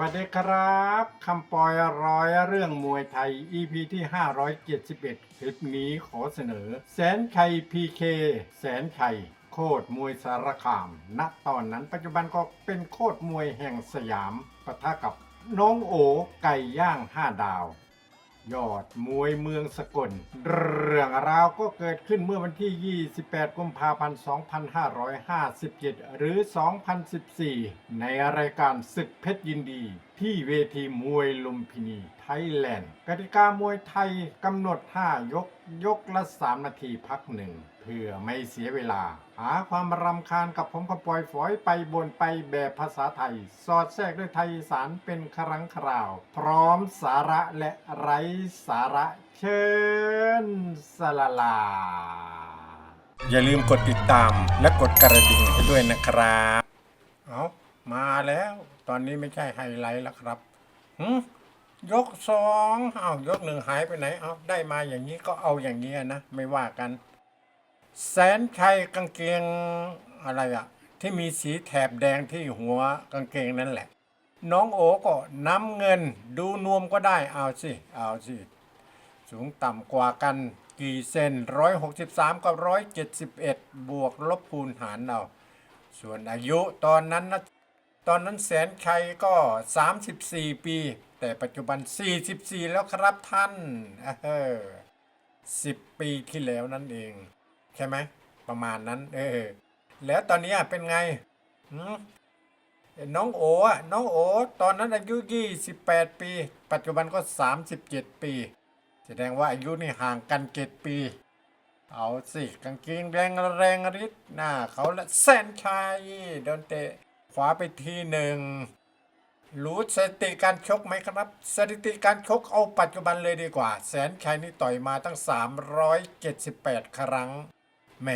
วัสดีครับคำปอยร้อยเรื่องมวยไทย EP ที่ 571 คลิปนี้ขอเสนอ แสนไข่พีเคแสนไข่โคตรมวยสารคาม ณตอนนั้นปัจจุบันก็เป็นโคตรมวยแห่งสยามปะทะกับน้องโอไก่ย่าง 5 ดาว ยอดมวยเมืองสกล เรื่องราวก็เกิดขึ้นเมื่อวันที่ 28 กุมภาพันธ์ 2557 หรือ 2014 ในรายการศึกเพชรยินดี ที่เวทีมวยลุมพินีไทยแลนด์ กติกามวยไทยกำหนด 5 ยก ยกละ 3 นาทีพักหนึ่ง เพื่อไม่เสียเวลา หาความรำคาญกับผมก็ปล่อยฝอยไปบนไปแบบภาษาไทย สอดแทรกด้วยไทยสารเป็นครั้งคราว พร้อมสาระและไร้สาระเชิญสลาลา อย่าลืมกดติดตามและกดกระดิ่งให้ด้วยนะครับ เอามาแล้ว ตอนนี้ไม่ใช่ไฮไลท์แล้วครับหืมยกสองเอายกหนึ่งหายไปไหน เอาได้มาอย่างนี้ก็เอาอย่างนี้นะ ไม่ว่ากัน แสนชัยกางเกงอะไรอะที่มีสีแถบแดงที่หัวกางเกงนั่นแหละ น้องโอก็น้ำเงินดูนวมก็ได้เอาสิ เอาสิ สูงต่ำกว่ากันกี่เซน163กับ171บวกลบคูณหารเอา ส่วนอายุตอนนั้นนะ ตอนนั้นแสนชัยก็ 34 ปี แต่ปัจจุบัน 44 แล้วครับท่านเออ10ปีที่แล้วนั่นเอง ใช่ไหม ประมาณนั้น เออ แล้วตอนนี้เป็นไงน้องโอ๋อะน้องโอตอนนั้นอายุ 28 ปี ปัจจุบันก็ 37 ปี แสดงว่าอายุนี่ห่างกันเจ็ดปี เอาสิกางเกงแรงแรงฤทธิ์หน้าเขาละแสนชัยโดนเตะ ขวาไปทีหนึ่งรู้สถิติการชกไหมครับ สถิติการชกเอาปัจจุบันเลยดีกว่า แสนชัยนี่ต่อยมาตั้ง 378 ครั้งแหม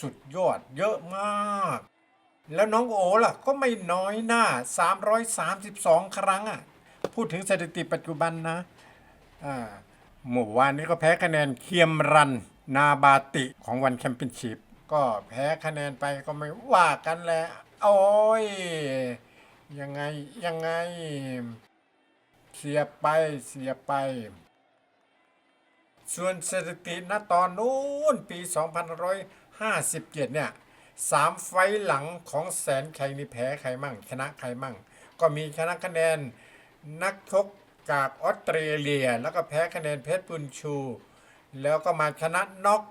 สุดยอดเยอะมาก แล้วน้องโอล่ะก็ไม่น้อยหน้า 332 ครั้งอะพูดถึงสถิติปัจจุบันนะอ่าเมื่อวานนี้ก็แพ้คะแนนเคียมรันนาบาติของวันแชมเปี้ยนชิพก็แพ้คะแนนไปก็ไม่ว่ากันแหละ โอ้ย ยังไง ยังไง เสียไป เสียไป ส่วนสถิติณตอนนู้นปี 2557 เนี่ยสามไฟล์หลังของแสนชัยนี่แพ้ใครมั่ง ชนะใครมั่ง ก็มีชนะคะแนนนักชกจากออสเตรเลีย แล้วก็แพ้คะแนนเพชรบุญชู แล้วก็มาชนะน็อก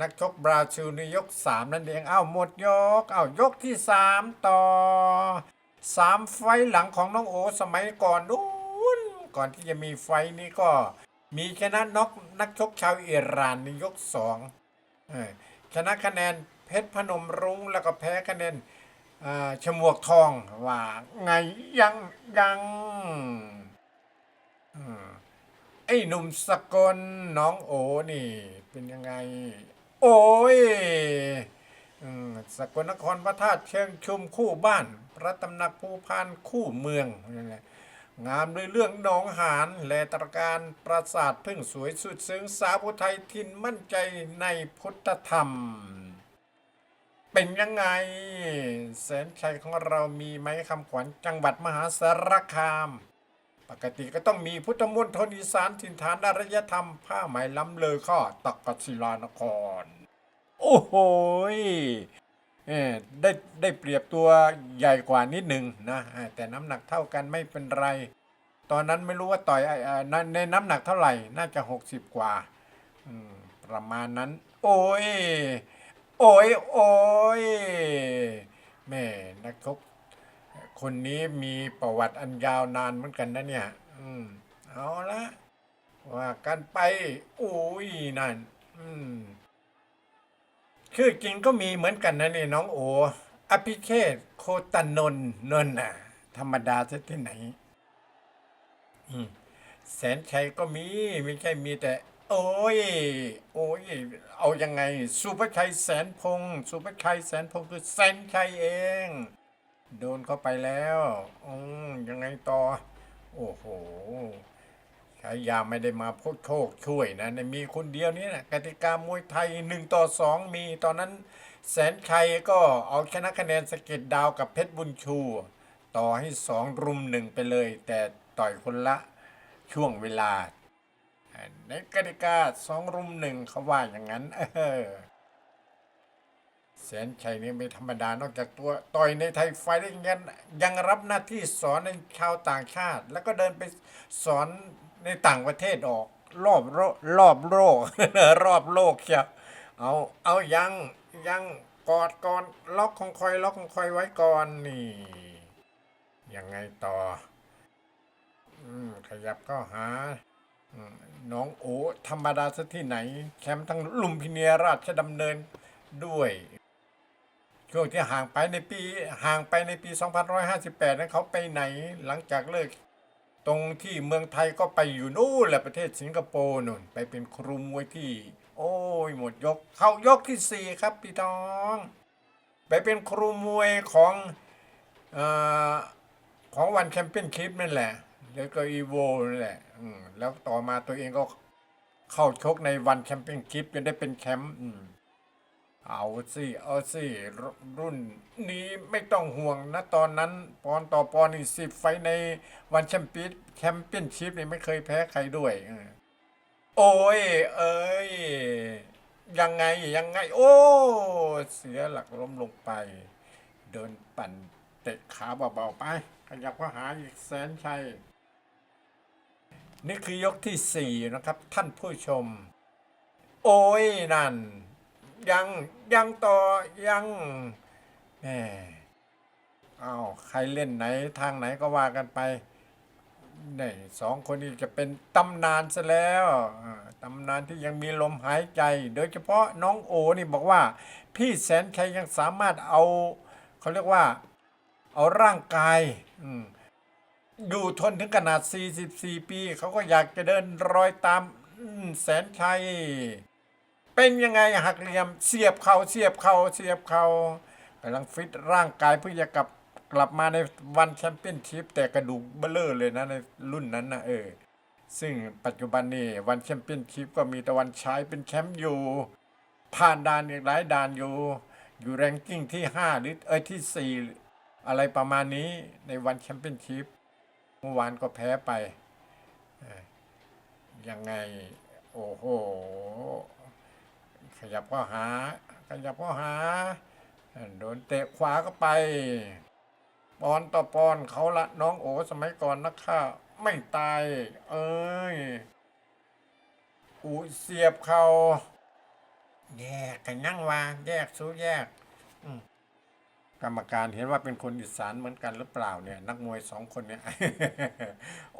นักชกบราซิลในยก 3 นั่นเองเอ้าหมดยกเอ้ายกที่ 3 ต่อสามไฟหลังของน้องโอสมัยก่อนนู้นก่อนที่จะมีไฟนี้ก็มีชนะน็อกนักชกชาวอิหร่านในยกสองชนะคะแนนเพชรพนมรุ้งแล้วก็แพ้คะแนนอ่าฉมวกทองว่าไงยังยังอืม ไอ้หนุ่มสกลน้องโอนี่ เป็นยังไง โอ้ยอสกลนครพระธาตุเชิงชุมคู่บ้าน พระตำหนักภูพานคู่เมืองนั่นแหละงามด้วยเรื่องหนองหานแลตรการปราสาทพึ่งสวยสุดซึ้งสาวผู้ไทยทินมั่นใจในพุทธธรรม เป็นยังไง แสนชัยของเรามีไหมคำขวัญจังหวัดมหาสารคาม ปกติก็ต้องมีพุทธมณฑลอีสานถิ่นฐานอารยธรรม ผ้าไหมล้ำเลอข้อตักกศิลานคร โอ้โหเอได้ได้เปรียบตัวใหญ่กว่านิดหนึ่งนะ แต่น้ำหนักเท่ากันไม่เป็นไร ตอนนั้นไม่รู้ว่าต่อยในน้ำหนักเท่าไหร่ น่าจะหกสิบกว่าประมาณนั้น โอ้ย โอ้ย โอ้ยแม่นักชก คนนี้มีประวัติอันยาวนานเหมือนกันนะเนี่ย อืม เอาละว่ากันไป อุ้ยนั่น อืมชื่อจริงก็มีเหมือนกันนะนี่น้องโอ อภิเชษโคตนนนนน่ะ ธรรมดาซะที่ไหน อืม แสนชัยก็มี ไม่ใช่มีแต่ โอ้ย โอ้ย เอายังไง สุภชัยแสนพงศ์สุภชัยแสนพงศ์คือแสนชัยเอง โดนเข้าไปแล้วอืมยังไงต่อ โอ้โหชายาไม่ได้มาพูดโชคช่วยนะเนี่ยมีคนเดียวนี่นะกติกามวยไทยหนึ่งต่อสองมีตอนนั้นแสนชัยก็เอาชนะคะแนนสเก็ดดาวกับเพชรบุญชู ต่อให้สองรุมหนึ่งไปเลย แต่ต่อยคนละช่วงเวลา ในกติกาสองรุมหนึ่งเขาว่าอย่างนั้น เออ แสนชัยนี่ไม่ธรรมดานอกจากตัวต่อยในไทยไฟได้ยังยังรับหน้าที่สอนในชาวต่างชาติ แล้วก็เดินไปสอนในต่างประเทศออก รอบโลกรอบโลกรอบโลกเชียวเอาเอายังยังกอดก่อนล็อกของคอยล็อกของคอยไว้ก่อนนี่ยังไงต่ออืมขยับก็หาน้องโอธรรมดาซะที่ไหนแคมป์ทั้งลุมพินีราชดำเนินด้วย ช่วงที่ห่างไปในปีห่างไปในปี 2558 นั้นเขาไปไหนหลังจากเลิก ตรงที่เมืองไทยก็ไปอยู่นู่นแหละประเทศสิงคโปร์นู่นไปเป็นครูมวยที่ โอ้ยหมดยก เข้ายกที่สี่ครับพี่น้อง ไปเป็นครูมวยของอ่อของวันแชมเปี้ยนชิพนั่นแหละ แล้วก็อีโวนั่นแหละแล้วต่อมาตัวเองก็เข้าชกในวันแชมเปี้ยนชิพจนได้เป็นแชมป์อืม เอาสิเอาสิรุ่นนี้ไม่ต้องห่วงนะตอนนั้นปอนต่อปอนนี่สิบไฟในวันแชมเปี้ยนแชมเปี้ยนชิพนี่ไม่เคยแพ้ใครด้วย โอ้ย เอ้ย ยังไงยังไง โอ้ เสียหลักล้มลงไป เดินปั่นเตะขาเบาๆไป ขยับก็หาอีกแสนชัย นี่คือยกที่สี่นะครับท่านผู้ชม โอ้ยนั่น ยังยังต่อยังแหมอ้าวใครเล่นไหนทางไหนก็ว่ากันไปนี่สองคนนี้จะเป็นตำนานซะแล้วตำนานที่ยังมีลมหายใจ โดยเฉพาะน้องโอนี่บอกว่า พี่แสนชัยยังสามารถเอาเขาเรียกว่า เอาร่างกายอยู่ทนถึงขนาด 44 ปี เขาก็อยากจะเดินรอยตามแสนชัย เป็นยังไงหักเหลี่ยมเสียบเขาเสียบเขาเสียบเขากำลังฟิตร่างกายเพื่อจะกลับกลับมาในวันแชมเปี้ยนชิพแต่กระดูกเบลเลอร์เลยนะในรุ่นนั้นนะเออซึ่งปัจจุบันนี่วันแชมเปี้ยนชิพก็มีตะวันฉายเป็นแชมป์อยู่ ผ่านด่านอีกหลายด่านอยู่ อยู่แรงกิ้งที่ 5 หรือเอ้ยที่ 4 อะไรประมาณนี้ในวันแชมเปี้ยนชิพเมื่อวานก็แพ้ไปยังไง โอ้โห ขยับก็หา ขยับก็หา โดนเตะขวาก็ไป ปอนต่อปอนเขาละน้องโอสมัยก่อนนะข้าไม่ตาย เอ้ย อูเสียบเขาแยกกันยั่งวางแยกสู้แยกกรรมการเห็นว่าเป็นคนอีสานเหมือนกันหรือเปล่าเนี่ย นักมวยสองคนเนี่ย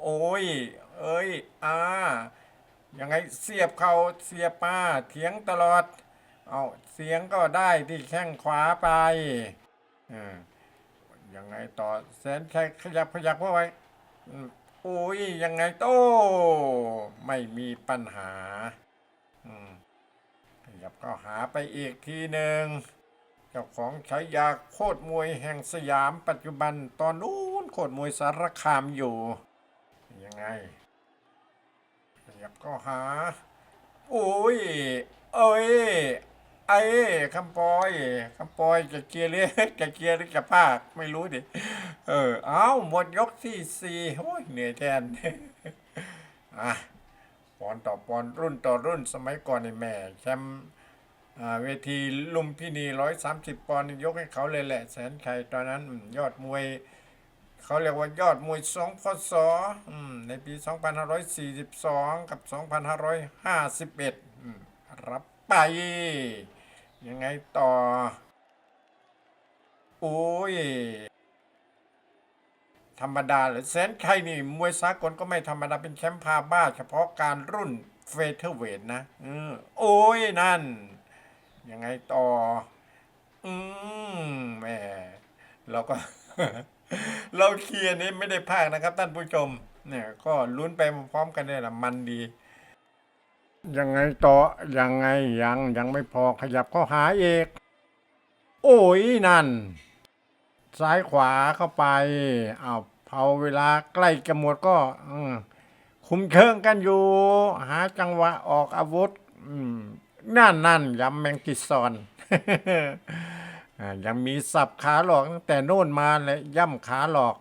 โอ้ย เอ้ย อ่า ยังไงเสียบเขาเสียบมาเถียงตลอด เอาเสียงก็ได้ที่แข้งขวาไปอ่ายังไงต่อแสนชัยขยับขยับเข้าไวอืมโอ้ยยังไงโต ไม่มีปัญหาอืมขยับก็หาไปอีกทีหนึ่งเจ้าของฉายาโคตรมวยแห่งสยามปัจจุบันตอนนู้นโคตรมวยสารคามอยู่ ยังไง ยับก็หาโอ้ย เอ้ยไอ้คำปอยคำปอยจะเกียร์หรือจะเกียร์หรือจะภาคไม่รู้ดิเออเอาหมดยกที่สี่โอ้ยเหนื่อยแทนอะปอนต่อปอนรุ่นต่อรุ่นสมัยก่อนในแม่แชมป์อ่าเวทีลุมพินีร้อยสามสิบปอนด์ยกให้เขาเลยแหละ แสนชัยตอนนั้นยอดมวย เขาเรียกว่ายอดมวยสองพศอืมในปี 2542 กับ 2551อืมรับไป ยังไงต่อ โอ้ย ธรรมดาเหรือแสนชัยนี่ มวยสากลก็ไม่ธรรมดาเป็นแชมป์พาบ้า เฉพาะการรุ่นเฟเธอร์เวทนะอโอ้ย นั่น ยังไงต่อ อืมแม่เราก็ เราเคลียร์นี้ไม่ได้พากนะครับ ท่านผู้ชม เนี่ย ก็ลุ้นไปพร้อมกันเนี่ยแหละมันดี ยังไงต่อ ยังไงยังยังไม่พอขยับเข้าหาเอกโอ้ยนั่น ซ้ายขวาเข้าไปเอาเผาเวลาใกล้จะหมดก็คุมเชิงกันอยู่ หาจังหวะออกอาวุธนั่นนั่นยำแมงกิซอน ยังมีสับขาหลอกตั้งแต่โน่นมาเลยย่ำขาหลอก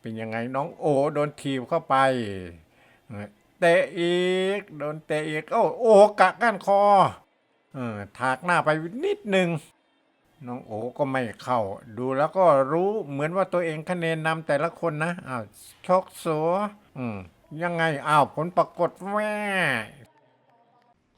เป็นยังไงน้องโอโดนทีบเข้าไปเออเตะอีกโดนเตะอีกโอ้โอกะก้านคอเออถากหน้าไปนิดหนึ่งน้องโอก็ไม่เข้า ดูแล้วก็รู้เหมือนว่าตัวเองคะแนนนำแต่ละคนนะอ้าวชกสัวอืมยังไงอ้าวผลปรากฏแม่